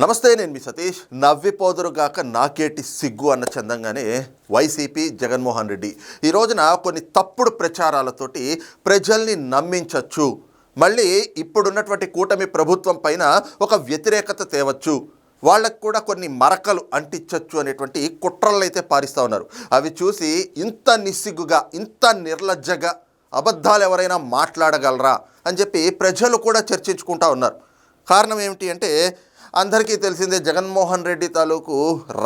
నమస్తే నేను మీ సతీష్. నవ్విపోదురుగాక నాకేటి సిగ్గు అన్న చందంగానే వైసీపీ జగన్మోహన్ రెడ్డి ఈ రోజున కొన్ని తప్పుడు ప్రచారాలతోటి ప్రజల్ని నమ్మించవచ్చు మళ్ళీ ఇప్పుడున్నటువంటి కూటమి ప్రభుత్వం పైన ఒక వ్యతిరేకత తేవచ్చు. వాళ్ళకు కూడా కొన్ని మరకలు అంటించవచ్చు అనేటువంటి కుట్రలు అయితే పారిస్తూ ఉన్నారు. అవి చూసి ఇంత నిస్సిగ్గుగా ఇంత నిర్లజ్జగా అబద్ధాలు ఎవరైనా మాట్లాడగలరా అని చెప్పి ప్రజలు కూడా చర్చించుకుంటా ఉన్నారు. కారణం ఏమిటి అంటే అందరికీ తెలిసిందే జగన్మోహన్ రెడ్డి తాలూకు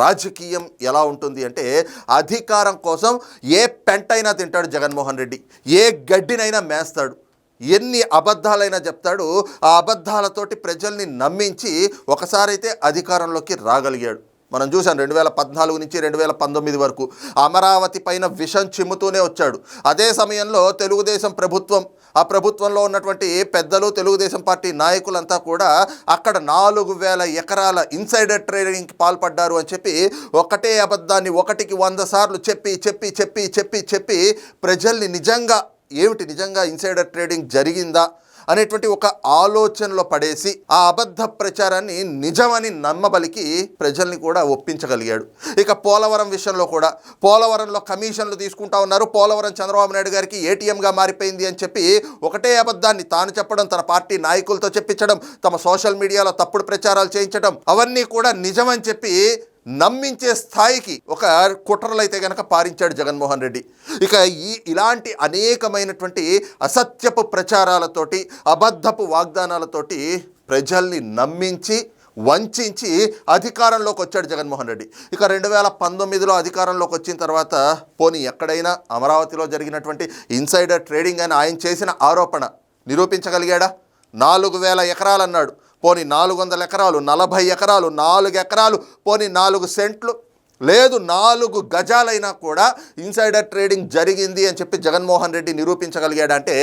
రాజకీయం ఎలా ఉంటుంది అంటే అధికారం కోసం ఏ పెంటైనా తింటాడు జగన్మోహన్ రెడ్డి ఏ గడ్డినైనా మేస్తాడు ఎన్ని అబద్ధాలైనా చెప్తాడు ఆ అబద్ధాలతోటి ప్రజల్ని నమ్మించి ఒకసారైతే అధికారంలోకి రాగలిగాడు. మనం చూసాం రెండు వేల పద్నాలుగు నుంచి రెండు వేల పంతొమ్మిది వరకు. అమరావతి పైన విషం చిమ్ముతూనే వచ్చాడు. అదే సమయంలో తెలుగుదేశం ప్రభుత్వం ఆ ప్రభుత్వంలో ఉన్నటువంటి పెద్దలు తెలుగుదేశం పార్టీ నాయకులంతా కూడా అక్కడ నాలుగు వేల ఎకరాల ఇన్సైడర్ ట్రేడింగ్కి పాల్పడ్డారు అని చెప్పి ఒకటే అబద్ధాన్ని ఒకటికి వంద సార్లు చెప్పి చెప్పి చెప్పి చెప్పి చెప్పి ప్రజల్ని నిజంగా ఏమిటి నిజంగా ఇన్సైడర్ ట్రేడింగ్ జరిగిందా? అనేటువంటి ఒక ఆలోచనలో పడేసి ఆ అబద్ధ ప్రచారాన్ని నిజమని నమ్మబలికి ప్రజల్ని కూడా ఒప్పించగలిగాడు. ఇక పోలవరం విషయంలో కూడా పోలవరంలో కమిషన్లు తీసుకుంటా ఉన్నారు. పోలవరం చంద్రబాబు నాయుడు గారికి ఏటీఎంగా మారిపోయింది అని చెప్పి ఒకటే అబద్ధాన్ని తాను చెప్పడం తన పార్టీ నాయకులతో చెప్పించడం తమ సోషల్ మీడియాలో తప్పుడు ప్రచారాలు చేయించడం అవన్నీ కూడా నిజమని చెప్పి నమ్మించే స్థాయికి ఒక కుట్రలు అయితే కనుక పారించాడు జగన్మోహన్ రెడ్డి. ఇక ఈ ఇలాంటి అనేకమైనటువంటి అసత్యపు ప్రచారాలతోటి అబద్ధపు వాగ్దానాలతోటి ప్రజల్ని నమ్మించి వంచి అధికారంలోకి వచ్చాడు జగన్మోహన్ రెడ్డి. ఇక రెండు వేల పంతొమ్మిదిలో అధికారంలోకి వచ్చిన తర్వాత పోనీ ఎక్కడైనా అమరావతిలో జరిగినటువంటి ఇన్సైడర్ ట్రేడింగ్ అని ఆయన చేసిన ఆరోపణ నిరూపించగలిగాడా? నాలుగు వేల ఎకరాలు అన్నాడు పోనీ నాలుగు వందల ఎకరాలు నలభై ఎకరాలు నాలుగు ఎకరాలు పోనీ నాలుగు సెంట్లు. లేదు నాలుగు గజాలైనా కూడా ఇన్సైడర్ ట్రేడింగ్ జరిగింది అని చెప్పి జగన్మోహన్ రెడ్డి నిరూపించగలిగాడంటే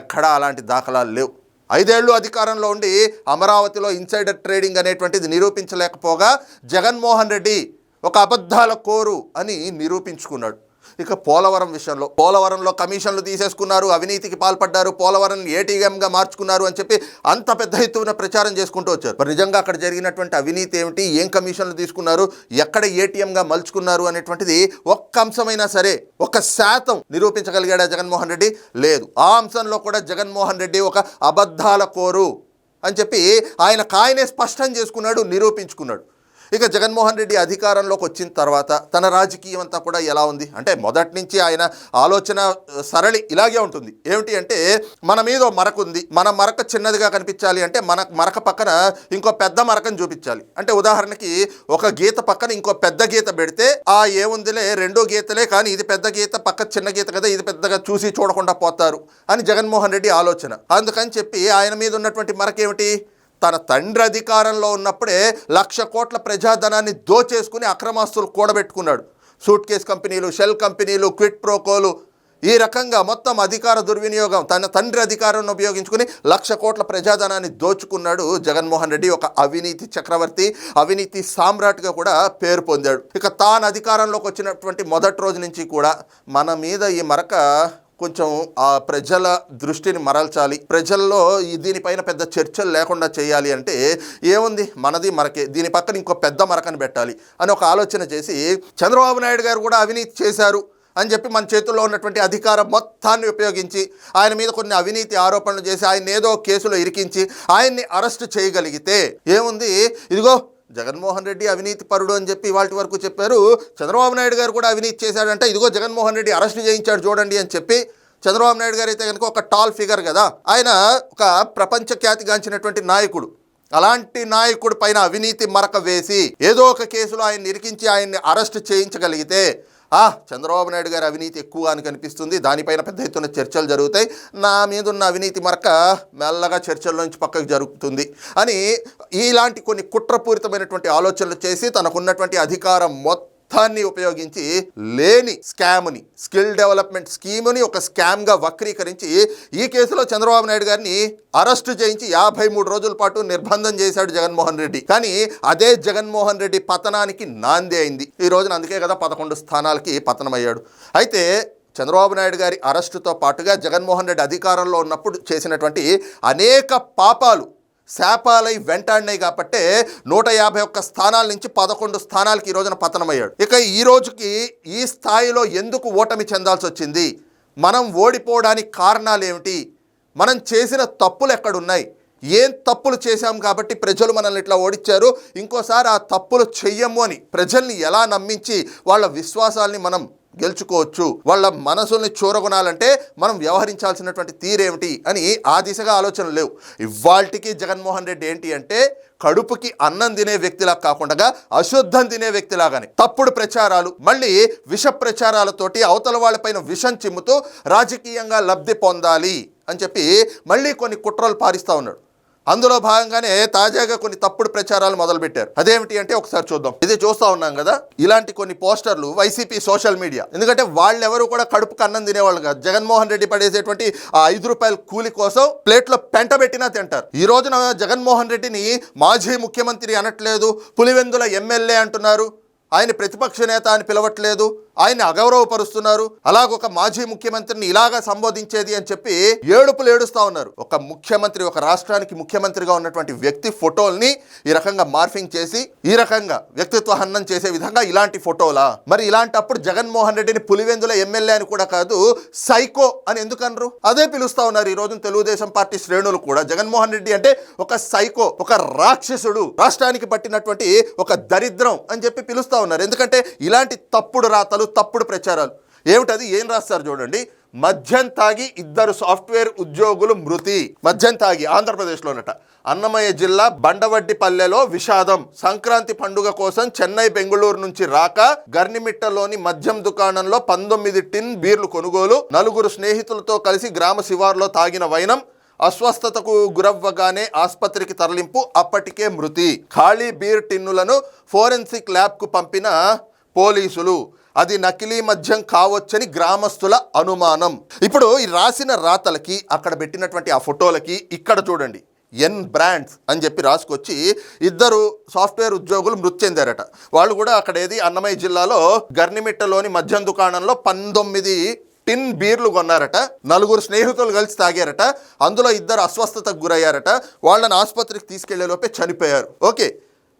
ఎక్కడా అలాంటి దాఖలాలు లేవు. ఐదేళ్ళు అధికారంలో ఉండి అమరావతిలో ఇన్సైడర్ ట్రేడింగ్ అనేటువంటిది నిరూపించలేకపోగా జగన్మోహన్ రెడ్డి ఒక అబద్ధాల కోరు అని నిరూపించుకున్నాడు. ఇక పోలవరం విషయంలో పోలవరంలో కమిషన్లు తీసేసుకున్నారు అవినీతికి పాల్పడ్డారు పోలవరం ఏటీఎంగా మార్చుకున్నారు అని చెప్పి అంత పెద్ద ఎత్తున ప్రచారం చేసుకుంటూ వచ్చారు. మరి నిజంగా అక్కడ జరిగినటువంటి అవినీతి ఏమిటి? ఏం కమిషన్లు తీసుకున్నారు? ఎక్కడ ఏటీఎంగా మలుచుకున్నారు అనేటువంటిది ఒక్క అంశమైనా సరే ఒక శాతం నిరూపించగలిగాడా జగన్మోహన్ రెడ్డి? లేదు. ఆ అంశంలో కూడా జగన్మోహన్ రెడ్డి ఒక అబద్ధాల కోరు అని చెప్పి ఆయన కాయనే స్పష్టం చేసుకున్నాడు నిరూపించుకున్నాడు. ఇక జగన్మోహన్ రెడ్డి అధికారంలోకి వచ్చిన తర్వాత తన రాజకీయం అంతా కూడా ఎలా ఉంది? అంటే మొదటి నుంచి ఆయన ఆలోచన సరళి ఇలాగే ఉంటుంది. ఏమిటి అంటే మన మీద మరక ఉంది. మన మరక చిన్నదిగా కనిపించాలి అంటే మన మరక పక్కన ఇంకో పెద్ద మరకను చూపించాలి. అంటే ఉదాహరణకి ఒక గీత పక్కన ఇంకో పెద్ద గీత పెడితే ఆ ఏముందిలే రెండో గీతలే కానీ ఇది పెద్ద గీత పక్క చిన్న గీత కదా ఇది పెద్దగా చూసి చూడకుండా పోతారు అని జగన్మోహన్ రెడ్డి ఆలోచన. అందుకని చెప్పి ఆయన మీద ఉన్నటువంటి మరకేమిటి? తన తండ్రి అధికారంలో ఉన్నప్పుడే లక్ష కోట్ల ప్రజాధనాన్ని దోచేసుకుని అక్రమాస్తులు కూడబెట్టుకున్నాడు. సూట్ కేస్ కంపెనీలు షెల్ కంపెనీలు క్విట్ ప్రోకోలు ఈ రకంగా మొత్తం అధికార దుర్వినియోగం తన తండ్రి అధికారాన్ని ఉపయోగించుకుని లక్ష కోట్ల ప్రజాధనాన్ని దోచుకున్నాడు జగన్మోహన్ రెడ్డి ఒక అవినీతి చక్రవర్తి అవినీతి సామ్రాట్గా కూడా పేరు పొందాడు. ఇక తాను అధికారంలోకి వచ్చినటువంటి మొదటి రోజు నుంచి కూడా మన మీద ఈ మరక కొంచెం ఆ ప్రజల దృష్టిని మరల్చాలి. ప్రజల్లో దీనిపైన పెద్ద చర్చలు లేకుండా చేయాలి అంటే ఏముంది? మనది మరకే దీని పక్కన ఇంకో పెద్ద మరకని పెట్టాలి అని ఒక ఆలోచన చేసి చంద్రబాబు నాయుడు గారు కూడా అవినీతి చేశారు అని చెప్పి మన చేతుల్లో ఉన్నటువంటి అధికారం మొత్తాన్ని ఉపయోగించి ఆయన మీద కొన్ని అవినీతి ఆరోపణలు చేసి ఆయన ఏదో కేసులో ఇరికించి ఆయన్ని అరెస్ట్ చేయగలిగితే ఏముంది? ఇదిగో జగన్మోహన్ రెడ్డి అవినీతి పరుడు అని చెప్పి వాటి వరకు చెప్పారు. చంద్రబాబు నాయుడు గారు కూడా అవినీతి చేశాడంటే ఇదిగో జగన్మోహన్ రెడ్డి అరెస్ట్ చేయించాడు చూడండి అని చెప్పి చంద్రబాబు నాయుడు గారు అయితే కనుక ఒక టాల్ ఫిగర్ కదా. ఆయన ఒక ప్రపంచ ఖ్యాతిగాంచినటువంటి నాయకుడు. అలాంటి నాయకుడి పైన అవినీతి మరక వేసి ఏదో ఒక కేసులో ఆయన ఇరికించి ఆయన్ని అరెస్ట్ చేయించగలిగితే చంద్రబాబు నాయుడు గారి అవినీతి ఎక్కువ అని కనిపిస్తుంది. దానిపైన పెద్ద ఎత్తున చర్చలు జరుగుతాయి. నా మీద ఉన్న అవినీతి మరక మెల్లగా చర్చల్లోంచి పక్కకు జరుగుతుంది అని ఇలాంటి కొన్ని కుట్రపూరితమైనటువంటి ఆలోచనలు చేసి తనకున్నటువంటి అధికారం మొత్తం మొత్తాన్ని ఉపయోగించి లేని స్కామ్ని స్కిల్ డెవలప్మెంట్ స్కీమ్ని ఒక స్కామ్గా వక్రీకరించి ఈ కేసులో చంద్రబాబు నాయుడు గారిని అరెస్టు చేయించి యాభై మూడు రోజుల పాటు నిర్బంధం చేశాడు జగన్మోహన్ రెడ్డి. కానీ అదే జగన్మోహన్ రెడ్డి పతనానికి నాంది అయింది. ఈ రోజున అందుకే కదా పదకొండు స్థానాలకి పతనమయ్యాడు. అయితే చంద్రబాబు నాయుడు గారి అరెస్టుతో పాటుగా జగన్మోహన్ రెడ్డి అధికారంలో ఉన్నప్పుడు చేసినటువంటి అనేక పాపాలు శాపాలై వెంటాడినాయి కాబట్టే నూట యాభై ఒక్క స్థానాల నుంచి పదకొండు స్థానాలకి ఈ రోజున పతనమయ్యాడు. ఇక ఈ రోజుకి ఈ స్థాయిలో ఎందుకు ఓటమి చెందాల్సి వచ్చింది? మనం ఓడిపోవడానికి కారణాలు ఏమిటి మనం చేసిన తప్పులు ఎక్కడున్నాయి? ఏం తప్పులు చేశాం కాబట్టి ప్రజలు మనల్ని ఇట్లా ఓడిచ్చారు? ఇంకోసారి ఆ తప్పులు చెయ్యము అని ప్రజల్ని ఎలా నమ్మించి వాళ్ళ విశ్వాసాల్ని మనం గెలుచుకోవచ్చు. వాళ్ళ మనసుల్ని చూరగొనాలంటే మనం వ్యవహరించాల్సినటువంటి తీరేమిటి అని ఆ దిశగా ఆలోచనలు లేవు. ఇవాల్టికి జగన్మోహన్ రెడ్డి ఏంటి అంటే కడుపుకి అన్నం తినే వ్యక్తిలా కాకుండా అశుద్ధం తినే వ్యక్తిలాగానే. తప్పుడు ప్రచారాలు మళ్ళీ విష ప్రచారాలతోటి అవతల వాళ్ళపైన విషం చిమ్ముతూ రాజకీయంగా లబ్ధి పొందాలి అని చెప్పి మళ్ళీ కొన్ని కుట్రలు పారిస్తూ ఉన్నాడు. అందులో భాగంగానే తాజాగా కొన్ని తప్పుడు ప్రచారాలు మొదలుపెట్టారు. అదేమిటి అంటే ఒకసారి చూద్దాం. ఇది చూస్తా ఉన్నాం కదా ఇలాంటి కొన్ని పోస్టర్లు వైసీపీ సోషల్ మీడియా. ఎందుకంటే వాళ్ళెవరు కూడా కడుపుకు అన్నం తినేవాళ్ళు కాదు. జగన్మోహన్ రెడ్డి పడేసేటువంటి ఆ ఐదు రూపాయల కూలి కోసం ప్లేట్లో పెంట పెట్టినా తింటారు. ఈ రోజున జగన్మోహన్ రెడ్డిని మాజీ ముఖ్యమంత్రి అనట్లేదు పులివెందుల ఎమ్మెల్యే అంటున్నారు. ఆయన ప్రతిపక్ష నేత అని పిలవట్లేదు. ఆయన అగౌరవపరుస్తున్నారు. అలాగొక మాజీ ముఖ్యమంత్రిని ఇలాగా సంబోధించేది అని చెప్పి ఏడుపులు ఏడుస్తా ఉన్నారు. ఒక ముఖ్యమంత్రి ఒక రాష్ట్రానికి ముఖ్యమంత్రిగా ఉన్నటువంటి వ్యక్తి ఫోటోల్ని ఈ రకంగా మార్ఫింగ్ చేసి ఈ రకంగా వ్యక్తిత్వ హన్నం చేసే విధంగా ఇలాంటి ఫోటోలా? మరి ఇలాంటప్పుడు జగన్మోహన్ రెడ్డిని పులివెందుల ఎమ్మెల్యే అని కూడా కాదు సైకో అని ఎందుకు అదే పిలుస్తా ఉన్నారు ఈ రోజు తెలుగుదేశం పార్టీ శ్రేణులు కూడా. జగన్మోహన్ రెడ్డి అంటే ఒక సైకో ఒక రాక్షసుడు. రాష్ట్రానికి పట్టినటువంటి ఒక దరిద్రం అని చెప్పి పిలుస్తా ఉన్నారు. ఎందుకంటే ఇలాంటి తప్పుడు రాతలు తప్పుడు ప్రచారాలు. ఏమిటది? ఏం రాస్తారు చూడండి. మద్యం తాగి ఇద్దరు సాఫ్ట్వేర్ ఉద్యోగులు మృతి. మద్యం తాగి ఆంధ్రప్రదేశ్లోనట. అన్నమయ్య జిల్లా బండవడ్డిపల్లెలో విషాదం. సంక్రాంతి పండుగ కోసం చెన్నై బెంగళూరు నుంచి రాక గర్నిమిట్టలోని మద్యం దుకాణంలో పంతొమ్మిది టిన్ బీర్లు కొనుగోలు నలుగురు స్నేహితులతో కలిసి గ్రామ శివారులో తాగిన వైనం అస్వస్థతకు గురవ్వగానే ఆసుపత్రికి తరలింపు అప్పటికే మృతి. ఖాళీ బీర్ టిన్నులను ఫోరెన్సిక్ ల్యాబ్కు పంపిన పోలీసులు. అది నకిలీ మద్యం కావచ్చని గ్రామస్తుల అనుమానం. ఇప్పుడు ఈ రాసిన రాతలకి అక్కడ పెట్టినటువంటి ఆ ఫోటోలకి ఇక్కడ చూడండి ఎన్ బ్రాండ్స్ అని చెప్పి రాసుకొచ్చి ఇద్దరు సాఫ్ట్వేర్ ఉద్యోగులు మృతి చెందారట. వాళ్ళు కూడా అక్కడ ఏది? అన్నమయ్య జిల్లాలో గర్నిమిట్టలోని మద్యం దుకాణంలో పంతొమ్మిది టిన్ బీర్లు కొన్నారట. నలుగురు స్నేహితులు కలిసి తాగారట. అందులో ఇద్దరు అస్వస్థతకు గురయ్యారట. వాళ్ళని ఆసుపత్రికి తీసుకెళ్ళే లోపే చనిపోయారు. ఓకే.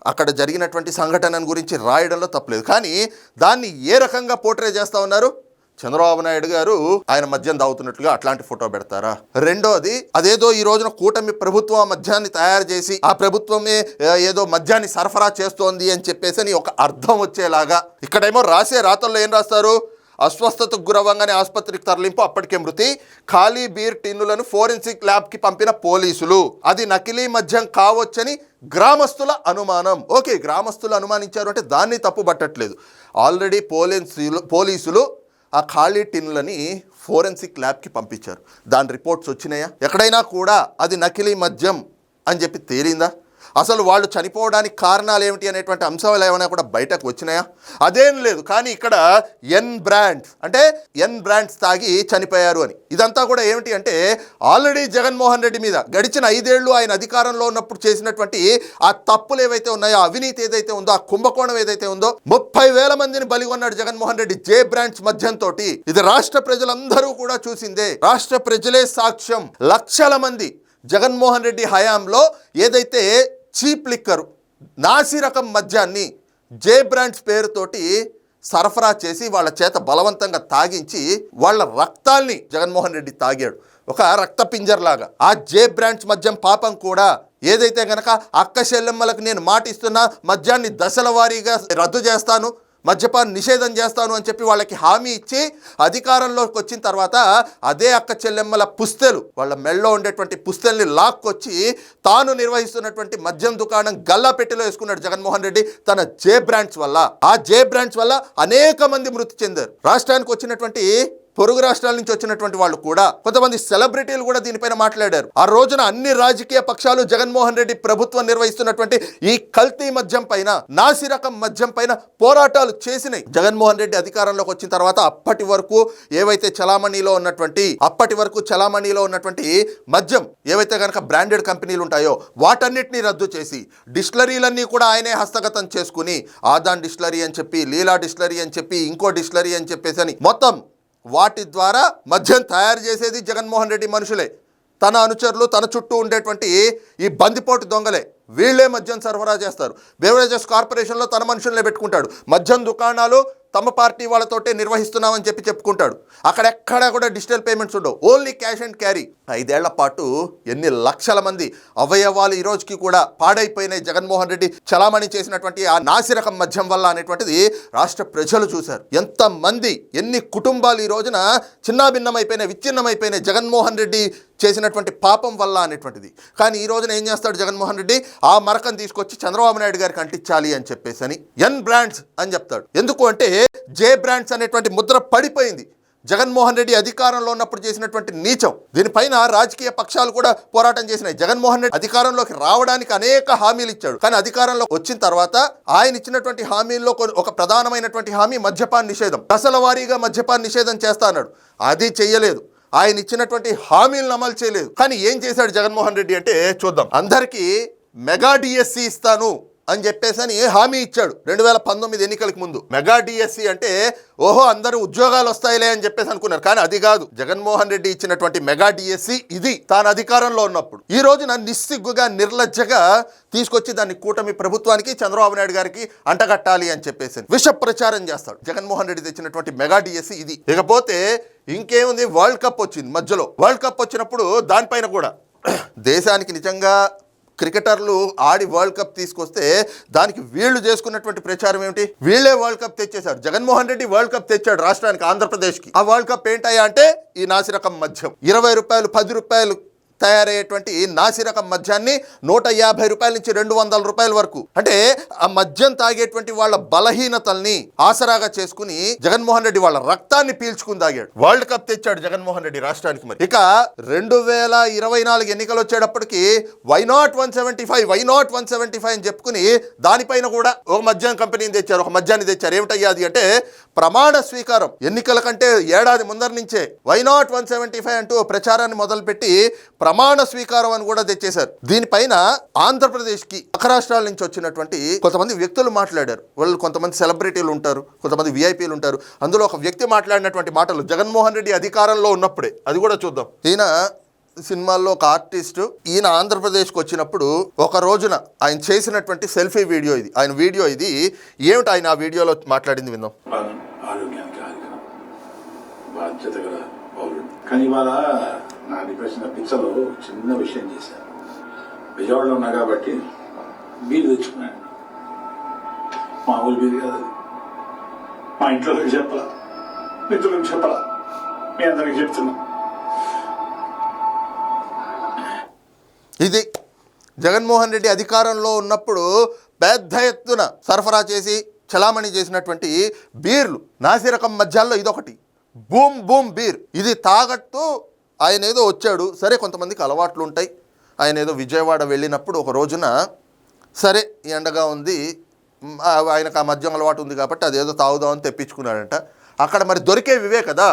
అక్కడ జరిగినటువంటి సంఘటనను గురించి రాయడంలో తప్పలేదు. కానీ దాన్ని ఏ రకంగా పోర్ట్రే చేస్తా ఉన్నారు? చంద్రబాబు నాయుడు గారు ఆయన మద్యం తాగుతున్నట్లుగా అట్లాంటి ఫోటో పెడతారా? రెండోది అదేదో ఈ రోజున కూటమి ప్రభుత్వం ఆ మద్యాన్ని తయారు చేసి ఆ ప్రభుత్వమే ఏదో మద్యాన్ని సరఫరా చేస్తోంది అని చెప్పేసి అని ఒక అర్థం వచ్చేలాగా. ఇక్కడేమో రాసే రాతల్లో ఏం రాస్తారు? అస్వస్థతకు గురవంగానే ఆసుపత్రికి తరలింపు అప్పటికే మృతి. ఖాళీ బీర్ టిన్నులను ఫోరెన్సిక్ ల్యాబ్కి పంపిన పోలీసులు. అది నకిలీ మద్యం కావచ్చని గ్రామస్తుల అనుమానం. ఓకే గ్రామస్తులు అనుమానించారు అంటే దాన్ని తప్పు పట్టట్లేదు. ఆల్రెడీ పోలీసులు పోలీసులు ఆ ఖాళీ టిన్లని ఫోరెన్సిక్ ల్యాబ్కి పంపించారు. దాని రిపోర్ట్స్ వచ్చినాయా? ఎక్కడైనా కూడా అది నకిలీ మద్యం అని చెప్పి తేలిందా? అసలు వాళ్ళు చనిపోవడానికి కారణాలు ఏమిటి అనేటువంటి అంశాలు ఏమైనా కూడా బయటకు వచ్చినాయా? అదేం లేదు. కానీ ఇక్కడ ఎన్ బ్రాండ్స్ అంటే ఎన్ బ్రాండ్స్ తాగి చనిపోయారు అని. ఇదంతా కూడా ఏమిటి అంటే ఆల్రెడీ జగన్మోహన్ రెడ్డి మీద గడిచిన ఐదేళ్ళు ఆయన అధికారంలో ఉన్నప్పుడు చేసినటువంటి ఆ తప్పులు ఏవైతే ఉన్నాయో అవినీతి ఏదైతే ఉందో ఆ కుంభకోణం ఏదైతే ఉందో ముప్పై వేల మందిని బలిగొన్నాడు జగన్మోహన్ రెడ్డి జే బ్రాండ్స్ మధ్యంతో ఇది రాష్ట్ర ప్రజలందరూ కూడా చూసిందే. రాష్ట్ర ప్రజలే సాక్ష్యం. లక్షల మంది జగన్మోహన్ రెడ్డి హయాంలో ఏదైతే చీప్ లిక్కరు నాసి రకం మద్యాన్ని జే బ్రాండ్స్ పేరుతోటి సరఫరా చేసి వాళ్ళ చేత బలవంతంగా తాగించి వాళ్ళ రక్తాల్ని జగన్మోహన్ రెడ్డి తాగాడు. ఒక రక్త పింజర్లాగా ఆ జే బ్రాండ్స్ మద్యం పాపం కూడా ఏదైతే గనక అక్క చెల్లెమ్మలకు నేను మాటిస్తున్నా మద్యాన్ని దశల వారీగా రద్దు చేస్తాను మద్యపాన్ నిషేధం చేస్తాను అని చెప్పి వాళ్ళకి హామీ ఇచ్చి అధికారంలోకి వచ్చిన తర్వాత అదే అక్క చెల్లెమ్మల పుస్తెలు వాళ్ళ మెళ్ళలో ఉండేటువంటి పుస్తెల్ని లాక్కొచ్చి తాను నిర్వహిస్తున్నటువంటి మద్యం దుకాణం గల్లపెట్టెలో వేసుకున్నాడు జగన్మోహన్ రెడ్డి తన జే బ్రాండ్స్ వల్ల. ఆ జే బ్రాండ్స్ వల్ల అనేక మంది మృతి చెందారు. రాష్ట్రానికి వచ్చినటువంటి పొరుగు రాష్ట్రాల నుంచి వచ్చినటువంటి వాళ్ళు కూడా కొంతమంది సెలబ్రిటీలు కూడా దీనిపైన మాట్లాడారు. ఆ రోజున అన్ని రాజకీయ పక్షాలు జగన్మోహన్ రెడ్డి ప్రభుత్వం నిర్వహిస్తున్నటువంటి ఈ కల్తీ మద్యం పైన నాసిరకం మద్యం పైన పోరాటాలు చేసినాయి. జగన్మోహన్ రెడ్డి అధికారంలోకి వచ్చిన తర్వాత అప్పటి వరకు ఏవైతే చలామణిలో ఉన్నటువంటి అప్పటి వరకు చలామణిలో ఉన్నటువంటి మద్యం ఏవైతే కనుక బ్రాండెడ్ కంపెనీలు ఉంటాయో వాటన్నిటిని రద్దు చేసి డిస్టిలరీలన్నీ కూడా ఆయనే హస్తగతం చేసుకుని ఆదాన్ డిస్టిలరీ అని చెప్పి లీలా డిస్టిలరీ అని చెప్పి ఇంకో డిస్టిలరీ అని చెప్పేసి అని మొత్తం వాటి ద్వారా మద్యం తయారు చేసేది జగన్మోహన్ రెడ్డి మనుషులే. తన అనుచరులు తన చుట్టూ ఉండేటువంటి ఈ బందిపోటు దొంగలే. వీళ్ళే మద్యం సరఫరా చేస్తారు. బెవరేజెస్ కార్పొరేషన్లో తన మనుషులనే పెట్టుకుంటాడు. మద్యం దుకాణాలు తమ పార్టీ వాళ్ళతోటే నిర్వహిస్తున్నామని చెప్పి చెప్పుకుంటాడు. అక్కడెక్కడా కూడా డిజిటల్ పేమెంట్స్ ఉండవు. Only cash and carry. ఐదేళ్ళ పాటు ఎన్ని లక్షల మంది అవయవాలు ఈ రోజుకి కూడా పాడైపోయినాయి. జగన్మోహన్ రెడ్డి చలామణి చేసినటువంటి ఆ నాసిరకం మద్యం వల్ల అనేటువంటిది రాష్ట్ర ప్రజలు చూశారు. ఎంతమంది ఎన్ని కుటుంబాలు ఈ రోజున చిన్నాభిన్నమైపోయినాయి విచ్ఛిన్నమైపోయినాయి జగన్మోహన్ రెడ్డి చేసినటువంటి పాపం వల్ల అనేటువంటిది. కానీ ఈ రోజున ఏం చేస్తాడు జగన్మోహన్ రెడ్డి? ఆ మరకం తీసుకొచ్చి చంద్రబాబు నాయుడు గారికి అంటించాలి అని చెప్పేసి అని ఎన్ బ్రాండ్స్ అని చెప్తాడు. ఎందుకు అంటే జే బ్రాండ్స్ అనేటువంటి ముద్ర పడిపోయింది. జగన్మోహన్ రెడ్డి అధికారంలో ఉన్నప్పుడు చేసినటువంటి నీచం. దీనిపైన రాజకీయ పక్షాలు కూడా పోరాటం చేసినాయి. జగన్మోహన్ రెడ్డి అధికారంలోకి రావడానికి అనేక హామీలు ఇచ్చాడు. కానీ అధికారంలో వచ్చిన తర్వాత ఆయన ఇచ్చినటువంటి హామీల్లో ఒక ప్రధానమైనటువంటి హామీ మద్యపాన్ నిషేధం. దశల వారీగా మద్యపాన్ నిషేధం చేస్తా అన్నాడు అది చెయ్యలేదు ఆయన ఇచ్చినటువంటి హామీలను అమలు చేయలేదు. కానీ ఏం చేశాడు జగన్మోహన్ రెడ్డి అంటే చూద్దాం. అందరికీ మెగా డిఎస్సి ఇస్తాను. అని చెప్పేసి అని హామీ ఇచ్చాడు. రెండు వేల పంతొమ్మిది ఎన్నికలకు ముందు. మెగా డిఎస్సి అంటే ఓహో అందరూ ఉద్యోగాలు వస్తాయిలే అని చెప్పేసి అనుకున్నారు. కానీ అది కాదు. జగన్మోహన్ రెడ్డి ఇచ్చినటువంటి మెగా డిఎస్సి ఇది తాను అధికారంలో ఉన్నప్పుడు. ఈ రోజున నిస్సిగ్గుగా నిర్లజ్జగా తీసుకొచ్చి దాన్ని కూటమి ప్రభుత్వానికి చంద్రబాబు నాయుడు గారికి అంటగట్టాలి అని చెప్పేసి విష ప్రచారం చేస్తాడు. జగన్మోహన్ రెడ్డి తెచ్చినటువంటి మెగా డిఎస్సి ఇది. ఇకపోతే ఇంకేముంది? వరల్డ్ కప్ వచ్చింది మధ్యలో. వరల్డ్ కప్ వచ్చినప్పుడు దానిపైన కూడా దేశానికి నిజంగా క్రికెటర్లు ఆడి వరల్డ్ కప్ తీసుకొస్తే దానికి వీళ్ళు చేసుకున్నటువంటి ప్రచారం ఏమిటి? వీళ్ళే వరల్డ్ కప్ తెచ్చేశారు. జగన్మోహన్ రెడ్డి వరల్డ్ కప్ తెచ్చాడు రాష్ట్రానికి ఆంధ్రప్రదేశ్కి. ఆ వరల్డ్ కప్ ఏంటయ్యా అంటే ఈ నాసిరకం మద్యం. ఇరవై రూపాయలు పది రూపాయలు తయారయ్యేటువంటి నాసిరకం మద్యాన్ని నూట యాభై రూపాయల నుంచి రెండు వందల రూపాయల వరకు. అంటే ఆ మద్యం తాగేటువంటి వాళ్ళ బలహీనతల్ని ఆసరాగా చేసుకుని జగన్మోహన్ రెడ్డి వాళ్ళ రక్తాన్ని పీల్చుకుని తాగాడు. వరల్డ్ కప్ తెచ్చాడు జగన్మోహన్ రెడ్డి రాష్ట్రానికి మరి. ఇక రెండు వేల ఇరవై నాలుగు ఎన్నికలు వచ్చేటప్పటికి why not one seventy five why not one seventy five అని చెప్పుకుని దానిపైన కూడా ఒక మద్యం కంపెనీని తెచ్చారు ఒక మద్యాన్ని తెచ్చారు. ఏమిటయ్యా అది అంటే ప్రమాణ స్వీకారం. ఎన్నికల కంటే ఏడాది ముందర నుంచే why not one seventy five అంటూ ప్రచారాన్ని మొదలుపెట్టి ప్రమాణ స్వీకారం అని కూడా తెచ్చేశారు. దీనిపైన ఆంధ్రప్రదేశ్కి పక్క రాష్ట్రాల నుంచి వచ్చినటువంటి కొంతమంది వ్యక్తులు మాట్లాడారు. వాళ్ళు కొంతమంది సెలబ్రిటీలు ఉంటారు కొంతమంది విఐపీలు ఉంటారు. అందులో ఒక వ్యక్తి మాట్లాడినటువంటి మాటలు జగన్మోహన్ రెడ్డి అధికారంలో ఉన్నప్పుడే. అది కూడా చూద్దాం. ఈయన సినిమాల్లో ఒక ఆర్టిస్ట్ ఈయన ఆంధ్రప్రదేశ్కి వచ్చినప్పుడు ఒక రోజున ఆయన చేసినటువంటి సెల్ఫీ వీడియో ఇది. ఆయన వీడియో ఇది. ఏమిటి ఆయన ఆ వీడియోలో మాట్లాడింది విందాం. ఆరోగ్యానికి బాధ్యత కానీ ఇవాళ డిప్రెషన్ పిచ్చలో చిన్న విషయం చేశాను. విజయవాడలో ఉన్నా కాబట్టి బీరు తెచ్చుకున్నాను. మామూలు బీరు కాదు మా ఇంట్లో చెప్పాల. మిత్రులకు చెప్పాల. మీ అందరికి చెప్తున్నా. ఇది జగన్మోహన్ రెడ్డి అధికారంలో ఉన్నప్పుడు పెద్ద ఎత్తున సరఫరా చేసి చలామణి చేసినటువంటి బీర్లు నాసిరకం మధ్యాల్లో ఇదొకటి. Boom boom beer. ఇది తాగట్టు ఆయన ఏదో వచ్చాడు సరే కొంతమందికి అలవాట్లు ఉంటాయి. ఆయన ఏదో విజయవాడ వెళ్ళినప్పుడు ఒక రోజున సరే ఎండగా ఉంది ఆ, ఆయనకు ఆ మద్యం అలవాటు ఉంది కాబట్టి అదేదో తాగుదామని తెప్పించుకున్నాడంట. అక్కడ మరి దొరికేవివే కదా.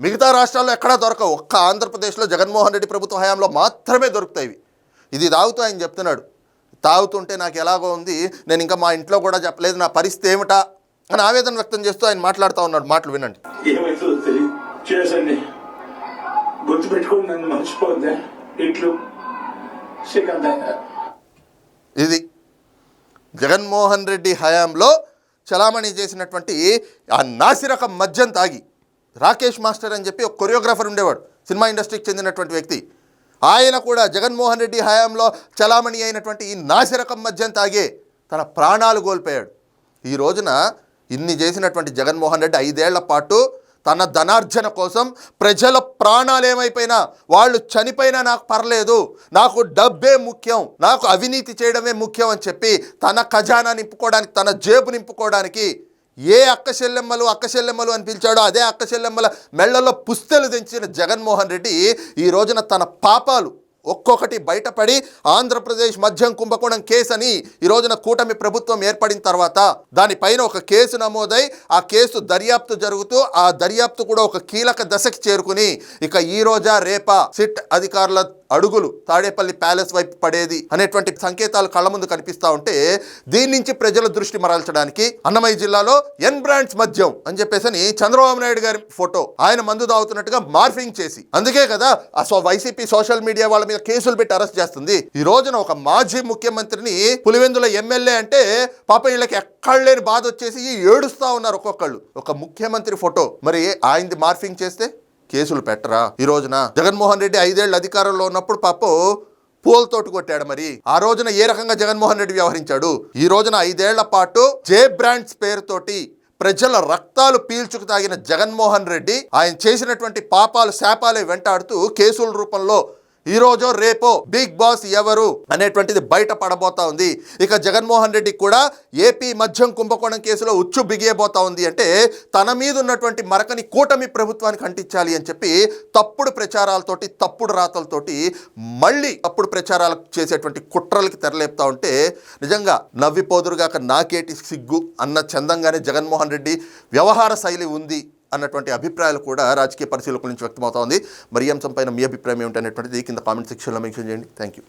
మిగతా రాష్ట్రాల్లో ఎక్కడా దొరకవు. ఒక్క ఆంధ్రప్రదేశ్లో జగన్మోహన్ రెడ్డి ప్రభుత్వ హయాంలో మాత్రమే దొరుకుతాయి ఇది తాగుతూ ఆయన చెప్తున్నాడు. తాగుతుంటే నాకు ఎలాగో ఉంది నేను ఇంకా మా ఇంట్లో కూడా చెప్పలేదు నా పరిస్థితి ఏమిటా? అని ఆవేదన వ్యక్తం చేస్తూ ఆయన మాట్లాడుతూ ఉన్నాడు. మాటలు వినండి. ఏమైతుందో తెలియదు. గుర్తుపెట్టుకుని నన్ను మర్చిపోద్దే ఇట్లు శ్రీకాంత్ ఇది జగన్మోహన్ రెడ్డి హయాంలో చలామణి చేసినటువంటి ఆ నాసిరకం మద్యం తాగి రాకేష్ మాస్టర్ అని చెప్పి ఒక కొరియోగ్రాఫర్ ఉండేవాడు సినిమా ఇండస్ట్రీకి చెందినటువంటి వ్యక్తి. ఆయన కూడా జగన్మోహన్ రెడ్డి హయాంలో చలామణి అయినటువంటి ఈ నాసిరకం మద్యం తాగే తన ప్రాణాలు కోల్పోయాడు. ఈ రోజున ఇన్ని చేసినటువంటి జగన్మోహన్ రెడ్డి ఐదేళ్ళ పాటు తన ధనార్జన కోసం ప్రజల ప్రాణాలు ఏమైపోయినా వాళ్ళు చనిపోయినా నాకు పర్లేదు నాకు డబ్బే ముఖ్యం నాకు అవినీతి చేయడమే ముఖ్యం అని చెప్పి తన ఖజానా నింపుకోవడానికి తన జేబు నింపుకోవడానికి ఏ అక్క చెల్లెమ్మలు అక్క చెల్లెమ్మలు అని పిలిచాడో అదే అక్క చెల్లెమ్మల మెళ్ళలో పుస్తెలు తెంచిన జగన్మోహన్ రెడ్డి ఈ రోజున తన పాపాలు ఒక్కొక్కటి బయటపడి ఆంధ్రప్రదేశ్ మద్యం కుంభకోణం కేసు అని ఈ రోజున కూటమి ప్రభుత్వం ఏర్పడిన తర్వాత దానిపైన ఒక కేసు నమోదై ఆ కేసు దర్యాప్తు జరుగుతూ ఆ దర్యాప్తు కూడా ఒక కీలక దశకి చేరుకుని ఇక ఈ రోజా రేపా సిట్ అధికారుల అడుగులు తాడేపల్లి ప్యాలెస్ వైపు పడేది అనేటువంటి సంకేతాలు కళ్ళ ముందు కనిపిస్తా ఉంటే దీని నుంచి ప్రజల దృష్టి మరల్చడానికి అన్నమయ్య జిల్లాలో ఎన్ బ్రాండ్స్ మద్యం అని చెప్పేసి చంద్రబాబు నాయుడు గారి ఫోటో. ఆయన మందు తాగుతున్నట్టుగా మార్ఫింగ్ చేసి. అందుకే కదా అసో సో వైసీపీ సోషల్ మీడియా వాళ్ళ మీద కేసులు పెట్టి అరెస్ట్ చేస్తుంది. ఈ రోజున ఒక మాజీ ముఖ్యమంత్రిని పులివెందుల ఎమ్మెల్యే అంటే పాప వీళ్ళకి ఎక్కడ లేని బాధ వచ్చేసి ఏడుస్తా ఉన్నారు ఒక్కొక్కళ్ళు. ఒక ముఖ్యమంత్రి ఫోటో. మరి ఆయనది మార్ఫింగ్ చేస్తే? కేసులు పెట్టరా? ఈ రోజున జగన్మోహన్ రెడ్డి ఐదేళ్ళు అధికారంలో ఉన్నప్పుడు పాపం పూలతోటి కొట్టాడు మరి. ఆ రోజున ఏ రకంగా జగన్మోహన్ రెడ్డి వ్యవహరించాడు? ఈ రోజున ఐదేళ్ళ పాటు జే బ్రాండ్స్ పేరుతోటి ప్రజల రక్తాలు పీల్చుకు తాగిన జగన్మోహన్ రెడ్డి ఆయన చేసినటువంటి పాపాలు శాపాలే వెంటాడుతూ కేసుల రూపంలో ఈరోజో రేపో బిగ్ బాస్ ఎవరు అనేటువంటిది బయట పడబోతా ఉంది. ఇక జగన్మోహన్ రెడ్డి కూడా ఏపీ మద్యం కుంభకోణం కేసులో ఉచ్చు బిగియబోతా ఉంది అంటే తన మీద ఉన్నటువంటి మరకని కూటమి ప్రభుత్వానికి అంటించాలి అని చెప్పి తప్పుడు ప్రచారాలతోటి తప్పుడు రాతలతోటి మళ్ళీ తప్పుడు ప్రచారాలు చేసేటువంటి కుట్రలకి తెరలేపుతా ఉంటే నిజంగా నవ్విపోదురుగాక నాకేటి సిగ్గు అన్న చందంగానే జగన్మోహన్ రెడ్డి వ్యవహార శైలి ఉంది. అన్నటువంటి అభిప్రాయాలు కూడా రాజకీయ పరిశీలకుల నుంచి వ్యక్తమవుతోంది మరి ఈ అంశంపైన మీ అభిప్రాయం ఏమిటనేటువంటిది కింద కామెంట్ సెక్షన్లో మెన్షన్ చేయండి. Thank you